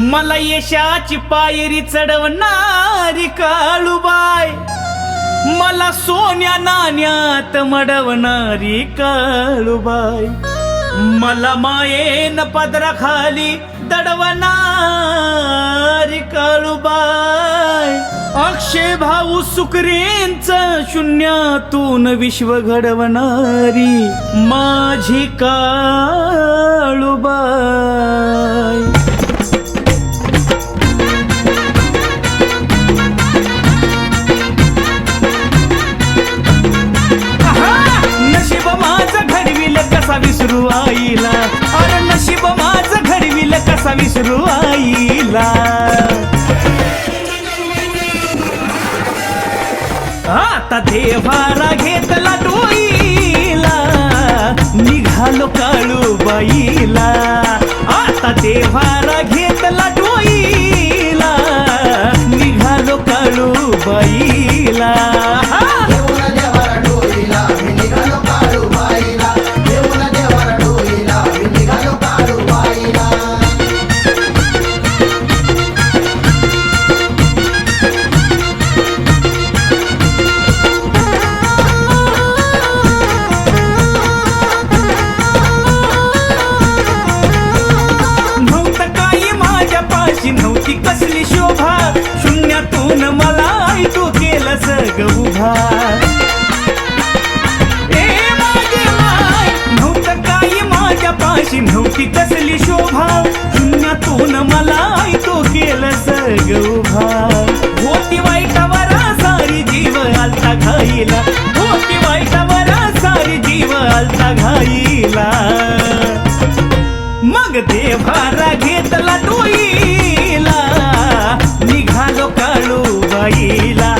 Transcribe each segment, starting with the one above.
मला यशाची पायरी चढवणारी काळूबाय मला सोन्या नाण्यात मडवणारी काळूबाय मला मायेन पदराखाली दडवणारी काळूबाय अक्षय भाऊ सुकरेंच शून्यातून विश्व घडवणारी माझी का देवारा घेतला डोईला. निघालो काळू बाईला. आता देवारा घेतला डोईला. निघालो काळू बाईला. माझे काही माझ्या पाशी नव्हती कसली शोभा शून्यातून मला आई केलं सग उभा होती वाईटावर सारी जीव आलता घाईला होती वाईटावर सारी जीव आलता घाईला मग देवारा घेतला डोईला निघालो काळू बाईला.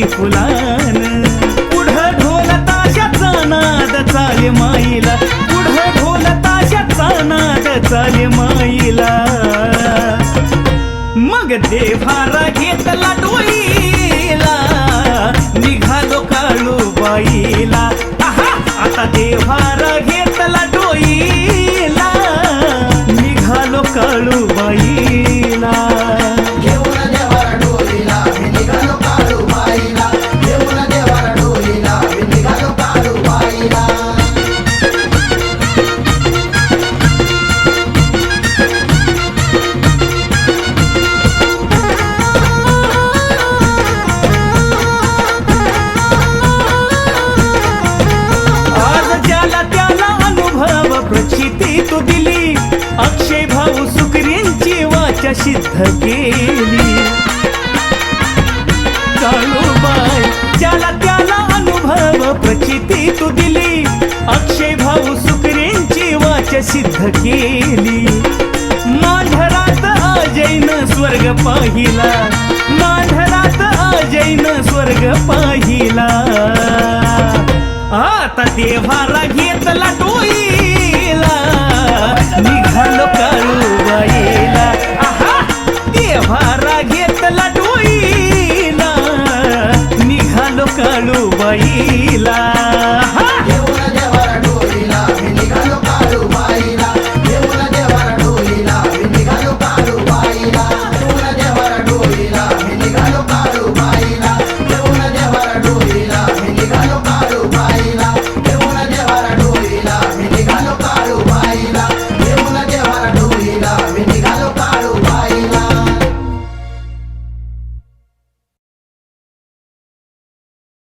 माई फुलान. पुढं ढोल ताशाचा नाद चाले माईला. पुढं ढोल ताशाचा नाद चाले माईला. मग देवारा घेतला डोई. सुकरींची सिद्ध केली. काळूबाई ज्याला त्याला अनुभव प्रचिती तू दिली. अक्षय भाऊ सुकरींची वाचा सिद्ध केली. मांढरात अजैन स्वर्ग पाहिला. मांढरात अजैन स्वर्ग पाहिला. आता देवारा घेतला तो. lugar.